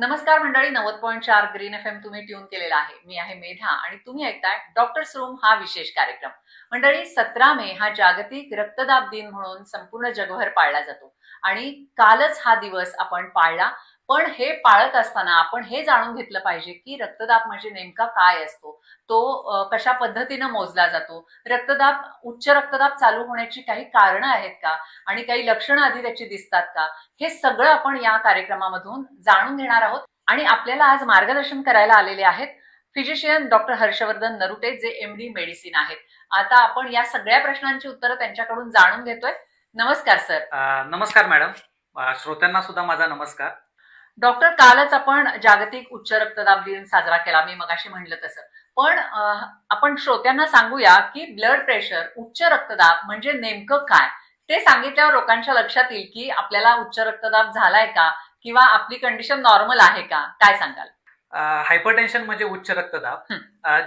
नमस्कार मंडळी नव्वद पॉईंट चार ग्रीन एफ एम तुम्ही ट्यून केलेला आहे. मी आहे मेधा आणि तुम्ही ऐकताय डॉक्टर्स रूम हा विशेष कार्यक्रम. मंडळी सतरा मे हा जागतिक रक्तदाब दिन म्हणून संपूर्ण जगभर पाळला जातो आणि कालच हा दिवस आपण पाळला. पण हे पाळत असताना आपण हे जाणून घेतलं पाहिजे की रक्तदाब म्हणजे नेमका काय असतो? तो कशा पद्धतीनं मोजला जातो? रक्तदाब उच्च रक्तदाब चालू होण्याची काही कारणं आहेत का? आणि काही लक्षणं आधी त्याची दिसतात का? हे सगळं आपण या कार्यक्रमामधून जाणून घेणार आहोत. आणि आपल्याला आज मार्गदर्शन करायला आलेले आहेत फिजिशियन डॉक्टर हर्षवर्धन नरुटे जे एम डी मेडिसिन आहेत. आता आपण या सगळ्या प्रश्नांची उत्तरं त्यांच्याकडून जाणून घेतोय. नमस्कार सर. नमस्कार मॅडम. श्रोत्यांना सुद्धा माझा नमस्कार. डॉक्टर कालच आपण जागतिक उच्च रक्तदाब दिन साजरा केला. मी मगाशी म्हणलं तसं. पण आपण श्रोत्यांना सांगूया की ब्लड प्रेशर उच्च रक्तदाब म्हणजे नेमकं काय? ते सांगितल्यावर लोकांच्या लक्षात येईल की आपल्याला उच्च रक्तदाब झालाय का? किंवा आपली कंडिशन नॉर्मल आहे का? काय सांगाल? हायपरटेन्शन म्हणजे उच्च रक्तदाब.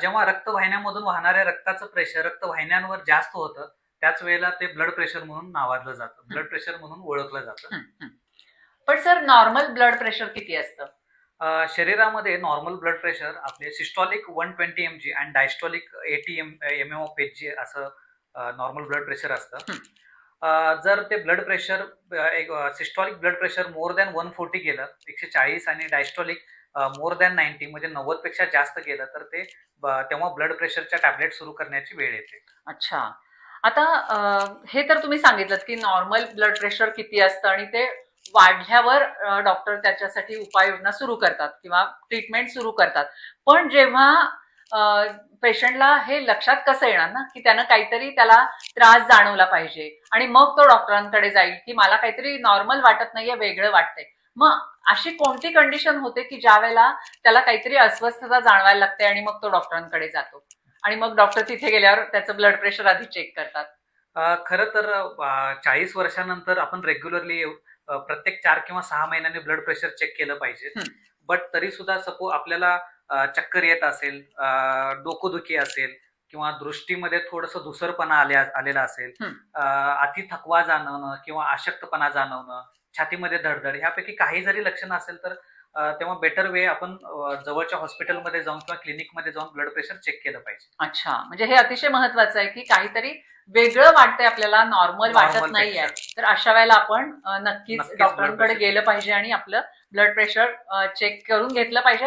जेव्हा रक्तवाहिन्यामधून वाहणाऱ्या रक्ताचं प्रेशर रक्तवाहिन्यांवर जास्त होतं त्याच वेळेला ते ब्लड प्रेशर म्हणून नावाजलं जातं. ब्लड प्रेशर म्हणून ओळखलं जातं. पण सर नॉर्मल ब्लड प्रेशर किती असतं? अ, शरीरामध्ये नॉर्मल ब्लड प्रेशर आपले systolic one twenty M G आणि diastolic eighty M M M of H G असं नॉर्मल ब्लड प्रेशर असतं. हं. अ, जर ते ब्लड प्रेशर एक systolic blood pressure more than one forty गेलं एकशे चाळीस आणि डायस्टॉलिक मोर दॅन नाईन्टी म्हणजे नव्वदपेक्षा जास्त गेलं तर ते ब- तेव्हा ब्लड प्रेशरच्या टॅबलेट सुरू करण्याची वेळ येते. अच्छा. आता अं, हे तर तुम्ही सांगितलं की नॉर्मल ब्लड प्रेशर किती असतं आणि ते वाढल्यावर डॉक्टर त्याच्यासाठी उपाययोजना सुरू करतात किंवा ट्रीटमेंट सुरू करतात. पण जेव्हा पेशंटला हे लक्षात कसं येणार ना की त्यानं काहीतरी त्याला त्रास जाणवला पाहिजे आणि मग तो डॉक्टरांकडे जाईल की मला काहीतरी नॉर्मल वाटत नाहीये वेगळं वाटतंय. मग अशी कोणती कंडिशन होते की ज्या वेळेला त्याला काहीतरी अस्वस्थता जाणवायला लागते आणि मग तो डॉक्टरांकडे जातो? आणि मग डॉक्टर तिथे गेल्यावर त्याचं ब्लड प्रेशर आधी चेक करतात. खरं तर चाळीस वर्षानंतर आपण रेग्युलरली प्रत्येक चार किंवा सहा महिन्यांनी ब्लड प्रेशर चेक केलं पाहिजे. बट तरी सुद्धा सपो आपल्याला चक्कर येत असेल डोकोदुखी असेल किंवा दृष्टीमध्ये थोडस धुसरपणा आल्या आलेला असेल अति थकवा जाणवणं किंवा अशक्तपणा जाणवणं छातीमध्ये धडधड ह्यापैकी काही जरी लक्षणं असेल तर तेव्हा बेटर वे आपण जवळच्या हॉस्पिटलमध्ये जाऊन किंवा क्लिनिकमध्ये जाऊन ब्लड प्रेशर चेक केलं पाहिजे. अच्छा. म्हणजे हे अतिशय महत्वाचं आहे की काहीतरी वेगळं वाटतंय आपल्याला नॉर्मल वाटत नाहीये. तर अशा वेळेला आपण नक्कीच डॉक्टरांकडे. गेलं पाहिजे आणि आपलं ब्लड प्रेशर चेक करून घेतलं पाहिजे.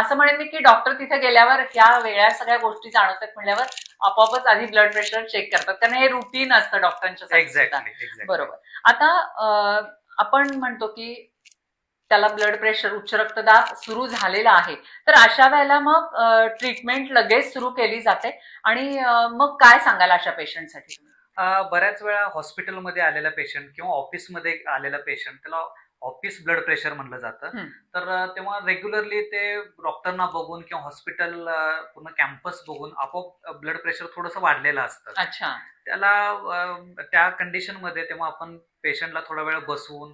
असं म्हणेन मी की डॉक्टर तिथे गेल्यावर ह्या वेगळ्या सगळ्या गोष्टी जाणवतात म्हणल्यावर आपोआपच आधी ब्लड प्रेशर चेक करतात. कारण हे रुटीन असतं डॉक्टरांच्या बरोबर. आता आपण म्हणतो की त्याला ब्लड प्रेशर उच्च रक्तदाब सुरू झालेला आहे. तर अशा वेळेला मग ट्रीटमेंट लगेच सुरू केली जाते. आणि मग काय सांगाल अशा पेशंटसाठी बऱ्याच वेळा हॉस्पिटलमध्ये आलेला पेशंट किंवा ऑफिसमध्ये आलेला पेशंट त्याला ऑफिस ब्लड प्रेशर म्हणलं जातं. तर तेव्हा रेग्युलरली ते डॉक्टरना बघून किंवा हॉस्पिटल पूर्ण कॅम्पस बघून आपोआप ब्लड प्रेशर थोडंसं वाढलेलं असतं. अच्छा. त्याला त्या कंडिशनमध्ये तेव्हा आपण पेशंटला थोडा वेळ बसवून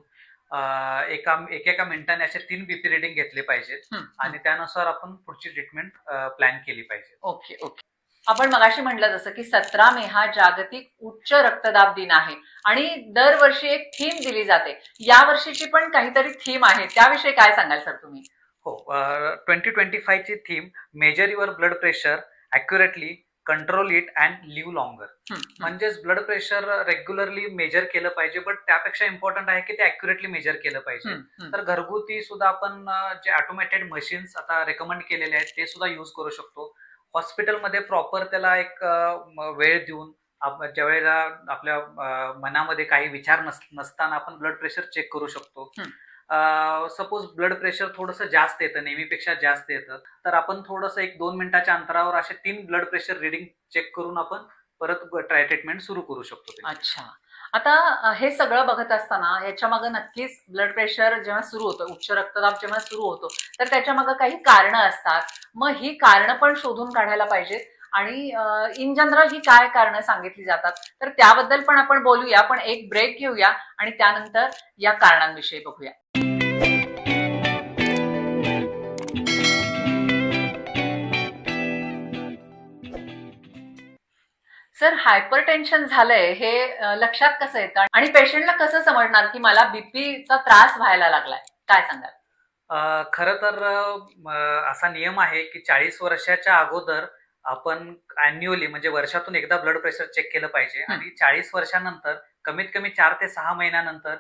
एका एकेका मिनिटाने असे तीन बीपी रिडिंग घेतले पाहिजेत आणि त्यानुसार आपण पुढची ट्रीटमेंट प्लॅन केली पाहिजे. Okay okay. आपण मगाशी म्हटलं जसं की सतरा मे हा जागतिक उच्च रक्तदाब दिन आहे आणि दरवर्षी एक थीम दिली जाते. या वर्षीची पण काहीतरी थीम आहे. त्याविषयी काय सांगाल सर तुम्ही? हो twenty twenty फायची theme measure your blood pressure accurately control it and live longer. म्हणजेच ब्लड प्रेशर रेग्युलरली मेजर केलं पाहिजे बट त्यापेक्षा इम्पॉर्टंट आहे की ते अॅक्युरेटली मेजर केलं पाहिजे. तर घरगुती सुद्धा आपण जे ऑटोमॅटेड मशीन्स आता रेकमेंड केलेले आहेत ते सुद्धा यूज करू शकतो हॉस्पिटलमध्ये प्रॉपर त्याला एक वेळ देऊन ज्या वेळेला आपल्या मनामध्ये काही विचार नस नसताना आपण ब्लड प्रेशर चेक करू शकतो. सपोज ब्लड प्रेशर थोडंसं जास्त येतं नेहमीपेक्षा जास्त येतं. तर आपण थोडंसं एक दोन मिनिटाच्या अंतरावर असे तीन ब्लड प्रेशर रिडिंग चेक करून आपण परत ट्राय ट्रीटमेंट सुरू करू शकतो अच्छा. आता हे सगळं बघत असताना याच्या मागे नक्कीच ब्लड प्रेशर जेव्हा सुरू होतं उच्च रक्तदाब जेव्हा सुरू होतो तर त्याच्यामागे काही कारणं असतात. मग ही कारणं पण शोधून काढायला पाहिजेत. आणि इन जनरल ही काय कारणं सांगितली जातात तर त्याबद्दल पण आपण बोलूया. पण एक ब्रेक घेऊया आणि त्यानंतर या कारणांविषयी बघूया. सर हायपर टेन्शन झालंय हे लक्षात कसं येतं? आणि पेशंटला कसं समजणार की मला बीपीचा त्रास व्हायला लागलाय? काय सांगाल? खरं तर असा नियम आहे की चाळीस वर्षाच्या अगोदर आपण अॅन्युअली म्हणजे वर्षातून एकदा ब्लड प्रेशर चेक केलं पाहिजे. आणि चाळीस वर्षानंतर कमीत कमी चार ते सहा महिन्यानंतर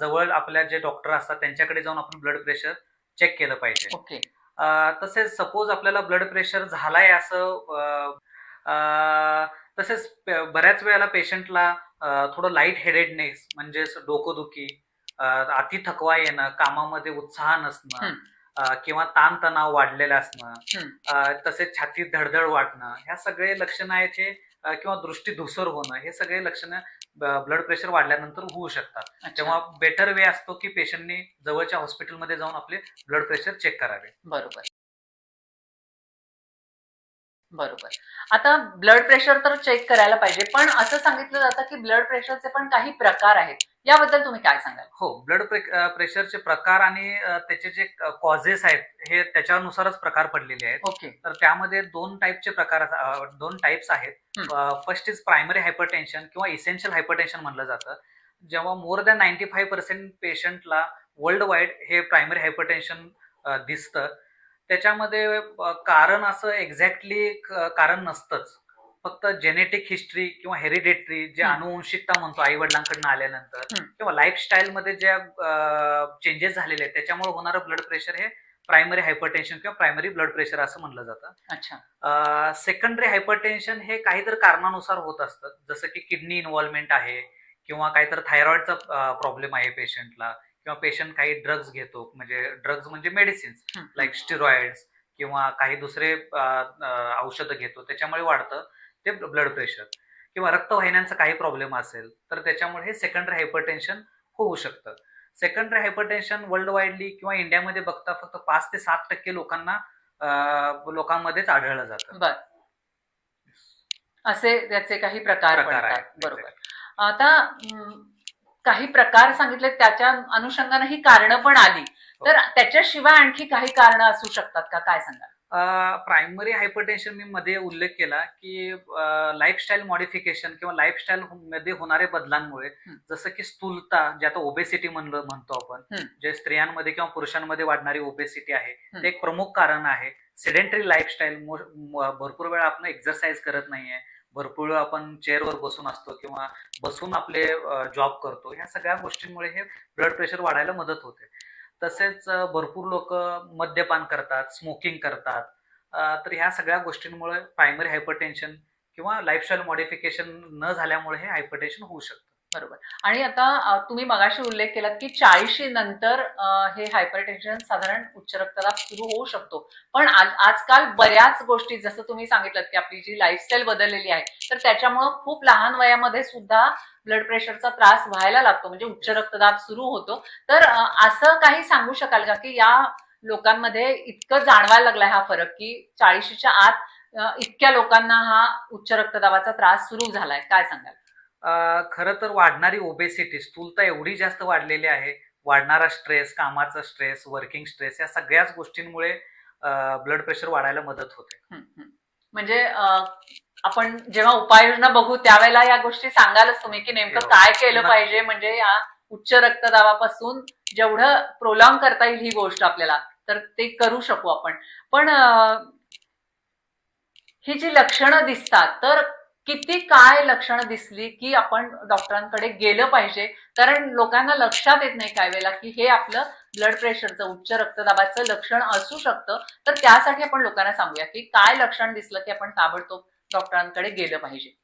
जवळ आपल्या जे डॉक्टर असतात त्यांच्याकडे जाऊन आपण ब्लड प्रेशर चेक केलं पाहिजे. ओके. तसेच सपोज आपल्याला ब्लड प्रेशर झालाय असं तसेच बऱ्याच वेळेला पेशंटला थोडं लाइट हेडेडनेस म्हणजेच डोकोदुखी अति थकवा येणं कामामध्ये उत्साह नसणं किंवा ताणतणाव वाढलेला असणं तसेच छातीत धडधड वाटणं ह्या सगळे लक्षणं आहेत हे किंवा दृष्टी धुसर होणं हे सगळे लक्षणं ब्लड प्रेशर वाढल्यानंतर होऊ शकतात. तेव्हा बेटर वे असतो की पेशंटनी जवळच्या हॉस्पिटलमध्ये जाऊन आपले ब्लड प्रेशर चेक करावे. बरोबर. बरोबर. आता ब्लड प्रेशर तर चेक करायला पाहिजे पण असं सांगितलं जातं की ब्लड प्रेशरचे पण काही प्रकार आहेत. याबद्दल तुम्ही काय सांगाल? हो ब्लड प्रेशरचे प्रकार आणि त्याचे जे कॉजेस आहेत हे त्याच्यानुसारच प्रकार पडलेले आहेत. ओके. तर त्यामध्ये दोन टाईपचे प्रकार दोन टाईप्स आहेत. फर्स्ट इज प्रायमरी हायपरटेन्शन किंवा इसेन्शियल हायपरटेन्शन म्हणलं जातं. जेव्हा more than ninety five percent पेशंटला वर्ल्ड वाईड हे प्रायमरी हायपरटेन्शन दिसतं त्याच्यामध्ये कारण असं एक्झॅक्टली कारण नसतंच. फक्त जेनेटिक हिस्ट्री किंवा हेरिडेटरी जे. अनुवंशिकता म्हणतो आई वडिलांकडनं आल्यानंतर. किंवा लाईफस्टाईल मध्ये ज्या चेंजेस झालेले आहेत त्याच्यामुळे होणारं ब्लड प्रेशर हे प्रायमरी हायपरटेन्शन किंवा प्रायमरी ब्लड प्रेशर असं म्हणलं जातं. अच्छा. सेकंडरी हायपरटेन्शन हे काहीतरी कारणानुसार होत असतं. जसं की किडनी इन्व्हॉल्वमेंट आहे किंवा काहीतरी थायरॉइडचा प्रॉब्लेम आहे पेशंटला किंवा पेशंट काही ड्रग्ज घेतो म्हणजे ड्रग्ज म्हणजे मेडिसिन्स. लाईक स्टिरॉइड्स किंवा काही दुसरे औषधं घेतो त्याच्यामुळे वाढतं ते ब्लड प्रेशर किंवा रक्तवाहिन्यांचा काही प्रॉब्लेम असेल तर त्याच्यामुळे हे सेकंडरी हायपरटेन्शन होऊ शकतं. सेकंडरी हायपरटेन्शन वर्ल्ड वाईडली किंवा इंडियामध्ये बघता फक्त पाच ते सात टक्के लोकांना लोकांमध्येच आढळलं जातं. बर. असे त्याचे काही प्रकार आहेत. बरोबर. आता काही प्रकार सांगितले त्याच्या अनुषंगाने ही कारणं पण आली तर त्याच्याशिवाय आणखी काही कारणं असू शकतात का काय सांगाल प्रायमरी हायपरटेन्शन मी मध्ये उल्लेख केला की लाईफस्टाईल मॉडिफिकेशन किंवा लाईफस्टाईल मध्ये होणारे बदलांमुळे हं. जसं की स्थूलता जे आता ओबेसिटी म्हणलं म्हणतो आपण हं. जे स्त्रियांमध्ये किंवा पुरुषांमध्ये वाढणारी ओबेसिटी आहे हं. ते एक प्रमुख कारण आहे सेडेंटरी लाईफस्टाईल भरपूर वेळा आपण एक्झरसाईज करत नाहीये भरपूर वेळा आपण चेअरवर बसून असतो किंवा बसून आपले जॉब करतो. ह्या सगळ्या गोष्टींमुळे हे ब्लड प्रेशर वाढायला मदत होते. तसेच भरपूर लोक मद्यपान करतात स्मोकिंग करतात. तर ह्या सगळ्या गोष्टींमुळे प्रायमरी हायपरटेन्शन किंवा लाईफस्टाईल मॉडिफिकेशन न झाल्यामुळे हे हायपरटेन्शन होऊ शकतं. बरोबर. आणि आता तुम्ही मगाशी उल्लेख केलात की चाळीशी नंतर हे हायपरटेन्शन साधारण उच्च रक्तदाब सुरू होऊ शकतो. पण आज आजकाल बऱ्याच गोष्टी जसं तुम्ही सांगितलं की आपली जी लाईफस्टाईल बदललेली आहे तर त्याच्यामुळं खूप लहान वयामध्ये सुद्धा ब्लड प्रेशरचा त्रास व्हायला लागतो म्हणजे उच्च रक्तदाब सुरू होतो. तर असं काही सांगू शकाल का की या लोकांमध्ये इतकं जाणवायला लागलाय हा फरक की चाळीशीच्या आत इतक्या लोकांना हा उच्च रक्तदाबाचा त्रास सुरू झालाय? काय सांगाल? खरं तर वाढणारी ओबेसिटी स्थूलता एवढी जास्त वाढलेली आहे वाढणारा स्ट्रेस कामाचा स्ट्रेस वर्किंग स्ट्रेस या सगळ्याच गोष्टींमुळे ब्लड प्रेशर वाढायला मदत होते. म्हणजे आपण जेव्हा उपाययोजना बघू त्यावेळेला या गोष्टी सांगालच तुम्ही की नेमकं हो. काय केलं. पाहिजे म्हणजे या उच्च रक्तदाबापासून जेवढं प्रोलॉंग करता येईल ही गोष्ट आपल्याला तर ते करू शकू आपण पण ही जी लक्षणं दिसतात तर किती काय लक्षणं दिसली की आपण डॉक्टरांकडे गेलं पाहिजे? कारण लोकांना लक्षात येत नाही काय वेळेला की हे आपलं ब्लड प्रेशरचं उच्च रक्तदाबाचं लक्षण असू शकतं. तर त्यासाठी आपण लोकांना सांगूया की काय लक्षण दिसलं की आपण ताबडतोब डॉक्टरांकडे गेलं पाहिजे.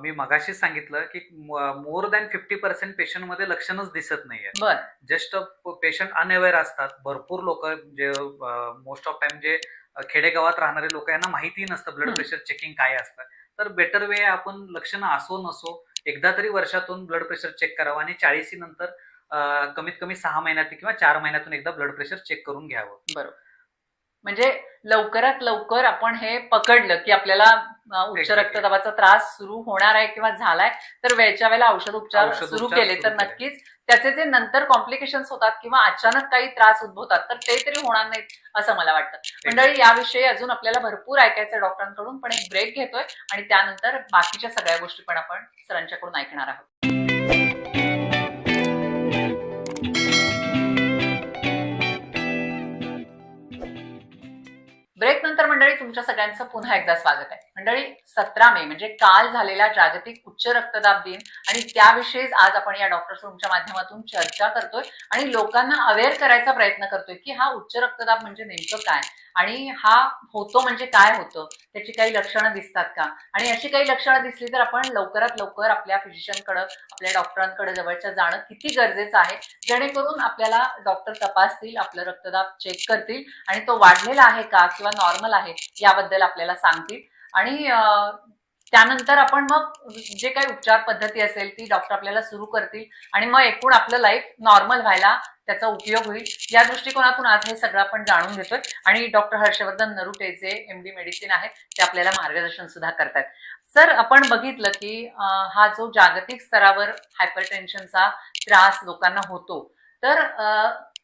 मी मगाशीच सांगितलं की मोर दॅन फिफ्टी पर्सेंट पेशंटमध्ये लक्षणच दिसत नाहीये बर. जस्ट पेशंट अनअवेअर असतात. भरपूर लोक जे मोस्ट ऑफ टाइम जे खेडेगावात राहणारे लोक यांना माहिती नसतं ब्लड. प्रेशर चेकिंग काय असतं. तर बेटर वे आपण लक्षणं असो नसो एकदा तरी वर्षातून ब्लड प्रेशर चेक करावं आणि चाळीसी नंतर कमीत कमी सहा महिन्यात किंवा चार महिन्यातून एकदा ब्लड प्रेशर चेक करून घ्यावं. बरोबर. म्हणजे लवकरात लवकर आपण हे पकडलं की आपल्याला उच्च. रक्तदाबाचा त्रास सुरू होणार आहे किंवा झालाय तर वेळच्या वेळेला औषध उपचार सुरू केले तर. नक्कीच त्याचे जे नंतर कॉम्प्लिकेशन्स होतात किंवा अचानक काही त्रास उद्भवतात तर ते तरी होणार नाहीत असं मला वाटतं मंडळी याविषयी अजून आपल्याला भरपूर ऐकायचं डॉक्टरांकडून पण एक ब्रेक घेतोय आणि त्यानंतर बाकीच्या सगळ्या गोष्टी पण आपण सरांच्याकडून ऐकणार आहोत नंतर मंडळी तुमच्या सगळ्यांचं पुन्हा एकदा स्वागत आहे. मंडळी सतरा मे म्हणजे काल झालेला जागतिक उच्च रक्तदाब दिन आणि त्याविषयीच आज आपण या डॉक्टर रूमच्या माध्यमातून चर्चा करतोय आणि लोकांना अवेअर करायचा प्रयत्न करतोय की हा उच्च रक्तदाब म्हणजे नेमकं काय? आणि हा होतो म्हणजे काय होतं? त्याची काही लक्षणं दिसतात का? आणि अशी काही लक्षणं दिसली तर आपण लवकरात लवकर आपल्या फिजिशियनकडे आपल्या डॉक्टरांकडे जवळच्या जाणं किती गरजेचं आहे जेणेकरून आपल्याला डॉक्टर तपासतील आपलं रक्तदाब चेक करतील आणि तो वाढलेला आहे का किंवा नॉर्मल आहे याबद्दल आपल्याला सांगतील. आणि त्यानंतर आपण मग जे काही उपचार पद्धती असेल ती डॉक्टर आपल्याला सुरू करतील आणि मग एकूण आपलं लाईफ नॉर्मल व्हायला त्याचा उपयोग होईल. या दृष्टिकोनातून आज हे सगळं आपण जाणून घेतोय. आणि डॉक्टर हर्षवर्धन नरुटे जे एम डी मेडिसिन आहेत ते आपल्याला मार्गदर्शन सुद्धा करतात सर आपण बघितलं की हा जो जागतिक स्तरावर हायपरटेन्शनचा त्रास लोकांना होतो तर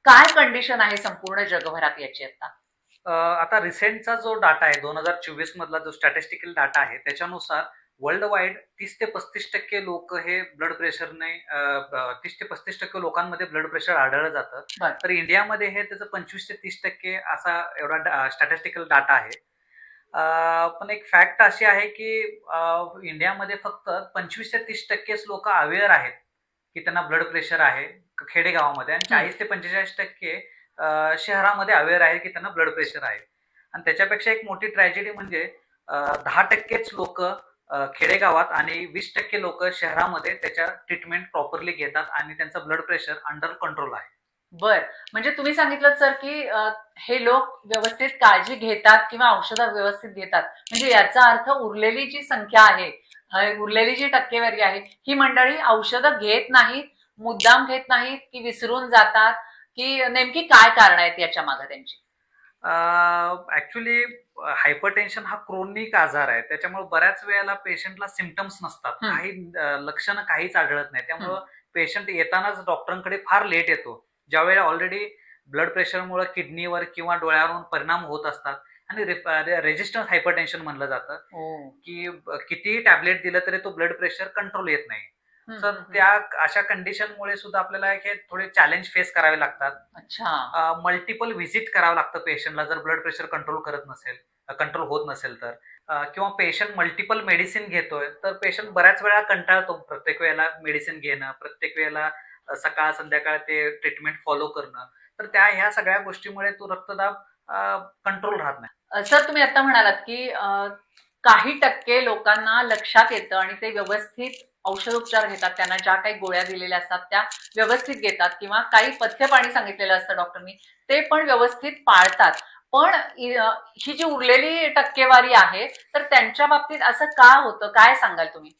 काय कंडिशन आहे संपूर्ण जगभरात याची आता? आता रिसेंटचा जो डाटा आहे दोन हजार चोवीस मधला जो स्टॅटिस्टिकल डाटा आहे त्याच्यानुसार वर्ल्ड वाईड तीस ते पस्तीस टक्के लोक हे ब्लड प्रेशरने तीस ते पस्तीस टक्के लोकांमध्ये ब्लड प्रेशर आढळलं जातं. तर इंडियामध्ये हे त्याचं पंचवीस ते तीस टक्के असा एवढा स्टॅटिस्टिकल डाटा आहे. पण एक फॅक्ट अशी आहे की इंडियामध्ये फक्त पंचवीस ते तीस टक्केच लोक अवेअर आहेत की त्यांना ब्लड प्रेशर आहे खेडेगावामध्ये. आणि चाळीस ते पंचेचाळीस टक्के शहरामध्ये अवेअर आहे की त्यांना ब्लड प्रेशर आहे. आणि त्याच्यापेक्षा एक मोठी ट्रॅजेडी म्हणजे दहा टक्केच लोक खेडेगावात आणि वीस टक्के लोक शहरामध्ये त्याच्या ट्रीटमेंट प्रॉपरली घेतात आणि त्यांचं ब्लड प्रेशर अंडर कंट्रोल आहे. बर. म्हणजे तुम्ही सांगितलं सर की हे लोक व्यवस्थित काळजी घेतात किंवा औषधं व्यवस्थित घेतात म्हणजे याचा अर्थ उरलेली जी संख्या आहे उरलेली जी टक्केवारी आहे ही मंडळी औषधं घेत नाहीत मुद्दाम घेत नाहीत की विसरून जातात की नेमकी काय कारण आहेत याच्या मागे त्यांची? ऍक्च्युली हायपरटेन्शन हा क्रोनिक आजार आहे. त्याच्यामुळे बऱ्याच वेळेला पेशंटला सिमटम्स नसतात. हं. काही लक्षणं काहीच आढळत नाही. त्यामुळं पेशंट येतानाच डॉक्टरांकडे फार लेट येतो. ज्यावेळेला ऑलरेडी ब्लड प्रेशरमुळे किडनीवर किंवा डोळ्यावरून परिणाम होत असतात. आणि रेजिस्टन्स हायपरटेन्शन म्हणलं जातं. की ब- कितीही टॅबलेट दिलं तरी तो ब्लड प्रेशर कंट्रोल येत नाही. तर. त्या अशा कंडिशनमुळे सुद्धा आपल्याला हे थोडे चॅलेंज फेस करावे लागतात. अच्छा. मल्टिपल व्हिजिट करावं लागतं पेशंटला जर ब्लड प्रेशर कंट्रोल करत नसेल कंट्रोल होत नसेल तर. किंवा पेशंट मल्टिपल मेडिसिन घेतोय तर पेशंट बऱ्याच वेळा कंटाळतो. प्रत्येक वेळेला मेडिसिन घेणं प्रत्येक वेळेला सकाळ संध्याकाळ ते ट्रीटमेंट फॉलो करणं. तर त्या ह्या सगळ्या गोष्टीमुळे तो रक्तदाब कंट्रोल राहत नाही. सर तुम्ही आता म्हणालात की काही टक्के लोकांना लक्षात येतं आणि ते व्यवस्थित औषधोपचार घेतात त्यांना ज्या काही गोळ्या दिलेल्या असतात त्या व्यवस्थित घेतात किंवा काही पथ्य पाणी सांगितलेलं असतं डॉक्टरनी ते पण व्यवस्थित पाळतात. पण ही जी उरलेली टक्केवारी आहे तर त्यांच्या बाबतीत असं का होतं? काय सांगाल तुम्ही?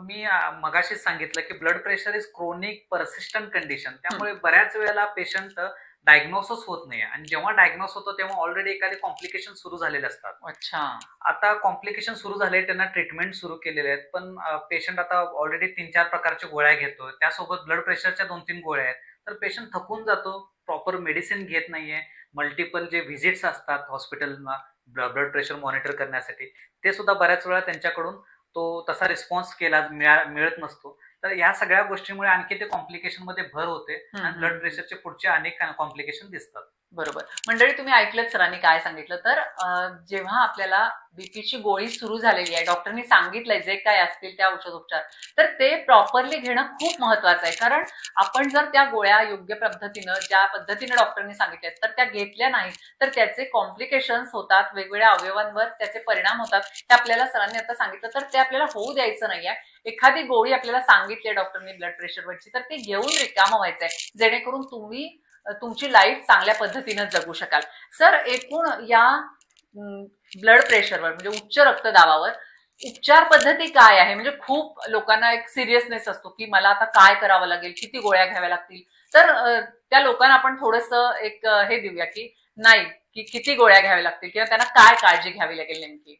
मी मगाशीच सांगितलं की blood pressure is chronic persistent condition त्यामुळे बऱ्याच वेळेला पेशंट डायग्नोसिस होत नाही. आणि जेव्हा डायग्नोस होतो तेव्हा ऑलरेडी एखादे कॉम्प्लिकेशन सुरू झालेले असतात. अच्छा. आता कॉम्प्लिकेशन सुरू झाले त्यांना ट्रीटमेंट सुरू केलेले आहेत. पण पेशंट आता ऑलरेडी तीन चार प्रकारच्या गोळ्या घेतो. त्यासोबत ब्लड प्रेशरच्या दोन तीन गोळ्या आहेत. तर पेशंट थकून जातो. प्रॉपर मेडिसिन घेत नाहीये. मल्टिपल जे व्हिजिट्स असतात हॉस्पिटलला ब्लड प्रेशर मॉनिटर करण्यासाठी ते सुद्धा बऱ्याच वेळा त्यांच्याकडून तो तसा रिस्पॉन्स केला मिळा- मिळत नसतो. तर या सगळ्या गोष्टीमुळे आणखी ते कॉम्प्लिकेशनमध्ये भर होते आणि. ब्लड प्रेशरचे पुढचे अनेक कॉम्प्लिकेशन दिसतात बरोबर. मंडळी तुम्ही ऐकलं सरांनी काय सांगितलं? तर जेव्हा आपल्याला बीपीची गोळी सुरू झालेली आहे डॉक्टरनी सांगितलंय जे काय असतील त्या औषधोपचार तर ते प्रॉपरली घेणं खूप महत्वाचं आहे. कारण आपण जर त्या गोळ्या योग्य पद्धतीनं ज्या पद्धतीने डॉक्टरनी सांगितल्या तर त्या घेतल्या नाही तर त्याचे कॉम्प्लिकेशन्स होतात वेगवेगळ्या अवयवांवर त्याचे परिणाम होतात. हे आपल्याला सरांनी आता सांगितलं तर ते आपल्याला होऊ द्यायचं नाहीये एखादी गोळी आपल्याला सांगितली डॉक्टरनी ब्लड प्रेशरवरची तर ती घेऊन रिकामं व्हायचंय. जेणेकरून तुम्ही तुमची लाईफ चांगल्या पद्धतीनं जगू शकाल. सर एकूण या ब्लड प्रेशरवर म्हणजे उच्च रक्तदाबावर उपचार पद्धती काय आहे? म्हणजे खूप लोकांना एक सिरियसनेस असतो की मला आता काय करावं लागेल? किती गोळ्या घ्याव्या लागतील? तर त्या लोकांना आपण थोडस एक हे देऊया की नाही की किती गोळ्या घ्याव्या लागतील? किंवा त्यांना काय काळजी घ्यावी लागेल नेमकी?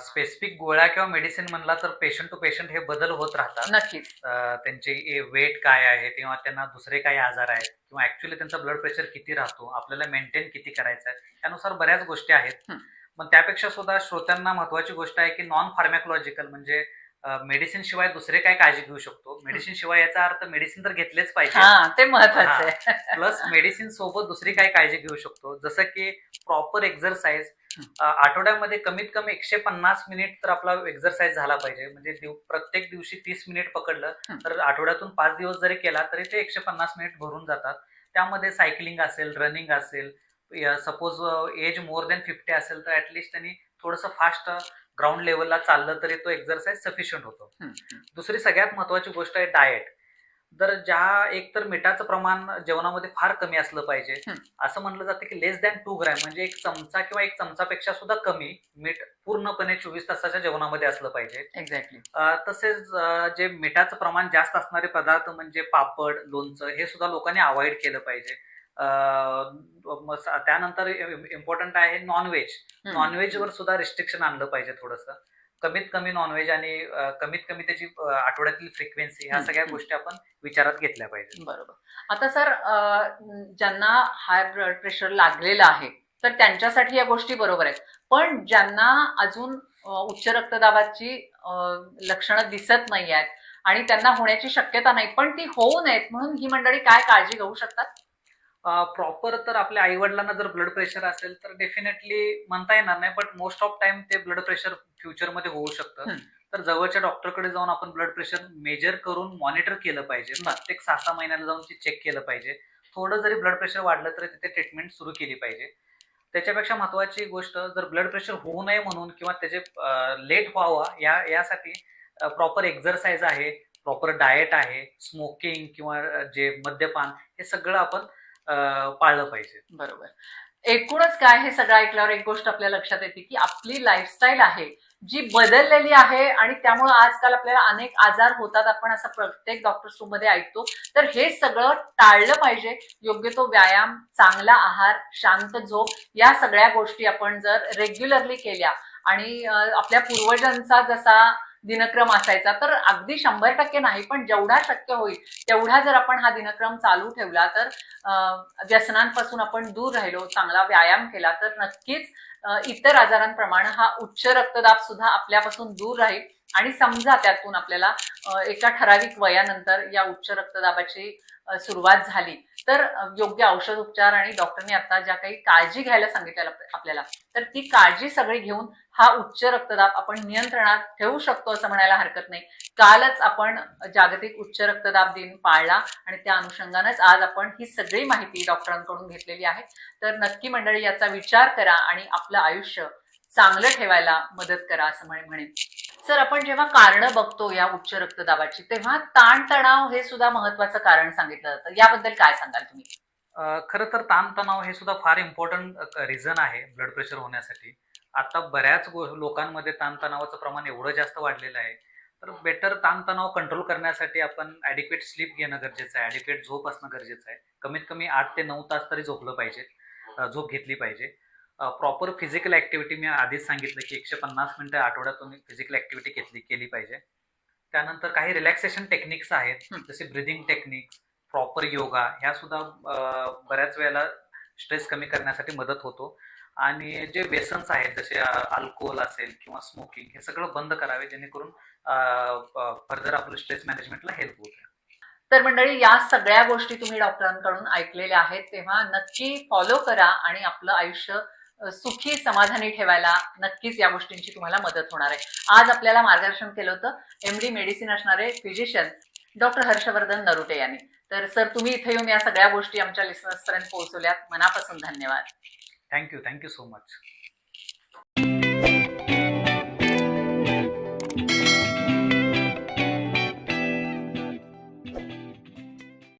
स्पेसिफिक गोळ्या किंवा मेडिसिन म्हणला तर पेशंट टू पेशंट हे बदल होत राहतात. नक्कीच. त्यांचे वेट काय आहे किंवा त्यांना दुसरे काही आजार आहेत किंवा ऍक्च्युली त्यांचा ब्लड प्रेशर किती राहतो आपल्याला मेंटेन किती करायचं आहे त्यानुसार बऱ्याच गोष्टी आहेत. पण त्यापेक्षा सुद्धा श्रोत्यांना महत्वाची गोष्ट आहे की नॉन फार्मॅकोलॉजिकल म्हणजे मेडिसिन शिवाय दुसरे काय काळजी घेऊ शकतो? मेडिसिन शिवाय याचा अर्थ मेडिसिन तर घेतलेच पाहिजे. हा ते महत्वाचं आहे. प्लस मेडिसिन सोबत दुसरी काय काळजी घेऊ शकतो? जसं की प्रॉपर एक्झरसाइज आठवड्यामध्ये कमीत कमी एकशे पन्नास मिनिट तर आपला एक्झरसाइज झाला पाहिजे. म्हणजे प्रत्येक दिवशी तीस मिनिट पकडलं. तर आठवड्यातून पाच दिवस जरी केला तरी ते एकशे पन्नास मिनिट भरून जातात. त्यामध्ये सायकलिंग असेल रनिंग असेल suppose age more than fifty असेल तर ऍटलिस्ट त्यांनी थोडंसं फास्ट ग्राउंड लेवलला चाललं तरी तो एक्झरसाइज सफिशियंट होतो. दुसरी सगळ्यात महत्वाची गोष्ट आहे डाएट तर ज्या एक तर मिठाचं प्रमाण जेवणामध्ये फार कमी असलं पाहिजे. असं म्हणलं जातं की लेस दॅन टू ग्रॅम म्हणजे एक चमचा किंवा एक चमचापेक्षा सुद्धा कमी मीठ पूर्णपणे चोवीस तासाच्या जेवणामध्ये असलं पाहिजे. एक्झॅक्टली तसेच जे मिठाचं प्रमाण जास्त असणारे पदार्थ म्हणजे पापड लोणचं हे सुद्धा लोकांनी अवॉइड केलं पाहिजे. त्यानंतर इम्पॉर्टंट आहे नॉनव्हेज नॉनव्हेज वर सुद्धा रिस्ट्रिक्शन आणलं पाहिजे थोडंसं. कमीत कमी नॉनव्हेज आणि कमीत कमी त्याची आठवड्यातील फ्रिक्वेन्सी ह्या सगळ्या. गोष्टी आपण विचारात घेतल्या पाहिजे बरोबर. आता सर ज्यांना हाय ब्लड प्रेशर लागलेलं आहे तर त्यांच्यासाठी या गोष्टी बरोबर आहेत. पण ज्यांना अजून उच्च रक्तदाबाची लक्षणं दिसत नाही आहेत आणि त्यांना होण्याची शक्यता नाही पण ती होऊ नयेत म्हणून ही मंडळी काय काळजी घेऊ शकतात? प्रॉपर तर आपल्या आई वडिलांना जर ब्लड प्रेशर असेल तर डेफिनेटली म्हणता येणार नाही बट मोस्ट ऑफ टाइम ते ब्लड प्रेशर फ्युचरमध्ये होऊ शकतं. तर जवळच्या डॉक्टरकडे जाऊन आपण ब्लड प्रेशर मेजर करून मॉनिटर केलं पाहिजे. प्रत्येक सहा सहा महिन्याला जाऊन ते चेक केलं पाहिजे थोडं जरी ब्लड प्रेशर वाढलं तरी तिथे ट्रीटमेंट सुरू केली पाहिजे त्याच्यापेक्षा महत्वाची गोष्ट जर ब्लड प्रेशर होऊ नये म्हणून किंवा त्याचे लेट व्हावं या यासाठी प्रॉपर एक्झरसाइज आहे प्रॉपर डाएट आहे स्मोकिंग किंवा जे मद्यपान हे सगळं आपण पाळलं पाहिजे. बरोबर. एकूणच काय हे सगळं ऐकल्यावर एक गोष्ट आपल्या लक्षात येते की आपली लाईफस्टाईल आहे जी बदललेली आहे आणि त्यामुळे आजकाल आपल्याला अनेक आजार होतात आपण असं प्रत्येक डॉक्टर रूममध्ये ऐकतो. तर हे सगळं टाळलं पाहिजे. योग्य तो व्यायाम चांगला आहार शांत झोप या सगळ्या गोष्टी आपण जर रेग्युलरली केल्या आणि आपल्या पूर्वजांचा जसा दिनक्रम असायचा. तर अगदी शंभर टक्के नाही पण जेवढा शक्य होईल तेवढा जर आपण हा दिनक्रम चालू ठेवला तर व्यसनांपासून आपण दूर राहिलो चांगला व्यायाम केला तर नक्कीच इतर आजारांप्रमाणे हा उच्च रक्तदाब सुद्धा आपल्यापासून दूर राहील. आणि समजा त्यातून आपल्याला एका ठराविक वयानंतर या उच्च रक्तदाबाची सुरुवात झाली तर योग्य औषध उपचार आणि डॉक्टरने आता ज्या काही काळजी घ्यायला सांगितल्या आपल्याला तर ती काळजी सगळी घेऊन हा उच्च रक्तदाब आपण नियंत्रणात ठेवू शकतो असं म्हणायला हरकत नाही. कालच आपण जागतिक उच्च रक्तदाब दिन पाळला आणि त्या अनुषंगानेच आज आपण ही सगळी माहिती डॉक्टरांकडून घेतलेली आहे. तर नक्की मंडळी याचा विचार करा आणि आपलं आयुष्य चांगलं ठेवायला मदत करा असं म्हणे म्हणेन सर आपण जेव्हा कारण बघतो या उच्च रक्तदाबाची तेव्हा ताणतणाव हे सुद्धा महत्वाचं कारण सांगितलं जातं. याबद्दल काय सांगाल तुम्ही? खर खरं तर ताणतणाव हे सुद्धा फार इम्पॉर्टंट रिझन आहे ब्लड प्रेशर होण्यासाठी. आता बऱ्याच लोकांमध्ये ताणतणावाचं प्रमाण एवढं जास्त वाढलेलं आहे. तर बेटर ताणतणाव कंट्रोल करण्यासाठी आपण ॲडिक्वेट स्लीप घेणं गरजेचं आहे. ॲडिक्वेट झोप असणं गरजेचं आहे. कमीत कमी आठ ते नऊ तास तरी झोपलं पाहिजे झोप घेतली पाहिजे. प्रॉपर फिजिकल ॲक्टिव्हिटी मी आधीच सांगितलं की एकशे पन्नास मिनिटं आठवड्यातून फिजिकल ॲक्टिव्हिटी घेतली केली पाहिजे. त्यानंतर काही रिलॅक्सेशन टेक्निक्स आहेत. जसे ब्रिदिंग टेक्निक्स प्रॉपर योगा ह्या सुद्धा बऱ्याच वेळेला स्ट्रेस कमी करण्यासाठी मदत होतो. आणि जे व्यसन्स आहेत जसे अल्कोहोल असेल किंवा स्मोकिंग हे सगळं बंद करावे जेणेकरून फर्दर आपलं स्ट्रेस मॅनेजमेंटला हेल्प होते तर मंडळी या सगळ्या गोष्टी तुम्ही डॉक्टरांकडून ऐकलेल्या आहेत तेव्हा नक्की फॉलो करा आणि आपलं आयुष्य सुखी समाधानी ठेवायला नक्कीच या गोष्टींची तुम्हाला मदत होणार आहे. आज आपल्याला मार्गदर्शन केलं होतं एम डी मेडिसिन असणारे फिजिशियन डॉक्टर हर्षवर्धन नरुटे यांनी. तर सर तुम्ही इथे येऊन या सगळ्या गोष्टी आमच्या लिसनर्स पर्यंत पोहोचवल्यात. मनापासून धन्यवाद. Thank you thank you so much